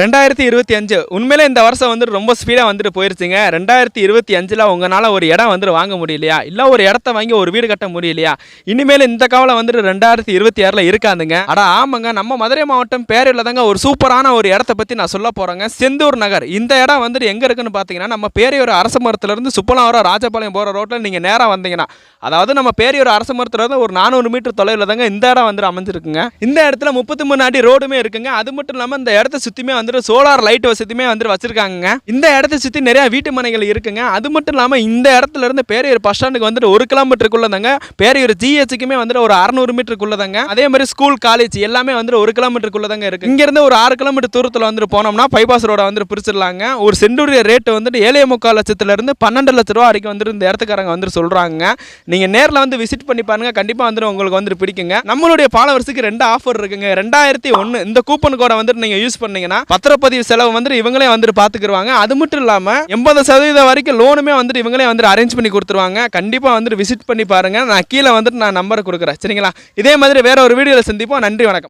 ரெண்டாயிரத்தி இருபத்தி அஞ்சு உண்மையிலே இந்த வருஷம் வந்துட்டு ரொம்ப ஸ்பீடாக வந்துட்டு போயிருச்சுங்க. ரெண்டாயிரத்தி இருபத்தி அஞ்சில் உங்களால் ஒரு இடம் வந்துட்டு வாங்க முடியலையா? இல்லை ஒரு இடத்த வாங்கி ஒரு வீடு கட்ட முடியலையா? இனிமேல் இந்த கவலை வந்துட்டு ரெண்டாயிரத்தி இருபத்தி ஆறில் இருக்காதுங்க. அட ஆமாங்க நம்ம மதுரை மாவட்டம் பேரில் தாங்க ஒரு சூப்பரான ஒரு இடத்த பற்றி நான் சொல்ல போகிறேங்க செந்தூர் நகர். இந்த இடம் வந்துட்டு எங்கே இருக்குன்னு பார்த்தீங்கன்னா நம்ம பேரையூர் அரசு மரத்துலேருந்து சுப்பலாவரம் ராஜபாளையம் போகிற ரோட்டில் நீங்கள் நேராக வந்தீங்கன்னா அதாவது நம்ம பேரையூர் அரசு மரத்துலேருந்து ஒரு நானூறு மீட்டர் தொலைவில் தாங்க இந்த இடம் வந்துட்டு அமைஞ்சிருக்குங்க. இந்த இடத்துல முப்பத்தி மூணு அடி ரோடுமே இருக்குங்க. அது மட்டும் இல்லாமல் இந்த இடத்த சுற்றியுமே வந்துட்டு சோலார் லைட் வசதியுமே வந்துட்டு வச்சிருக்காங்க இந்த இடத்த சுற்றி நிறைய வீட்டு மனைகள் இருக்குங்க. அது மட்டும் இல்லாமல் இந்த இடத்துல இருந்து பேரையூர் பஸ் ஸ்டாண்டுக்கு வந்துட்டு ஒரு கிலோமீட்டருக்குள்ள தாங்க. பேரையூர் ஜிஹெச்சுக்குமே வந்துட்டு ஒரு அறநூறு மீட்டருக்குள்ள தாங்க. அதே மாதிரி ஸ்கூல் காலேஜ் எல்லாமே வந்துட்டு ஒரு கிலோமீட்டருக்குள்ள தாங்க இருக்கு. இங்க இருந்து ஒரு ஆறு கிலோமீட்டர் தூரத்தில் வந்துட்டு போனோம்னா பைபாஸ் ரோட வந்துட்டு பிரிச்சிடலாங்க. ஒரு சென்டுடைய ரேட்டு வந்துட்டு ஏழே முக்கால் லட்சத்துல இருந்து பன்னெண்டு லட்ச ரூபா வரைக்கும் வந்துட்டு இந்த இடத்துக்காரங்க வந்துட்டு சொல்றாங்க. நீங்க நேரில் வந்து விசிட் பண்ணி பாருங்க. கண்டிப்பா வந்துட்டு உங்களுக்கு வந்துட்டு பிடிக்குங்க. நம்மளுடைய ஃபாலோவர்ஸுக்கு ரெண்டு ஆஃபர் இருக்குங்க. ரெண்டாயிரத்தி ஒன்று இந்த கூப்பன் கோடை வந்துட்டு நீங்க யூஸ் பண்ணீங்கன்னா பத்திரப்பதிவு செலவு வந்துட்டு இவங்களே வந்துட்டு பார்த்துக்குருவாங்க அது மட்டும் இல்லாமல் எண்பது சதவீதம் வரைக்கும் லோனுமே வந்துட்டு இவங்களே வந்துட்டு அரேஞ்ச் பண்ணி கொடுத்துருவாங்க. கண்டிப்பாக வந்துட்டு விசிட் பண்ணி பாருங்கள் நான் கீழே வந்துட்டு நான் நம்பர் கொடுக்குறேன். சரிங்களா? இதே மாதிரி வேற ஒரு வீடியோவில் சந்திப்போம். நன்றி வணக்கம்.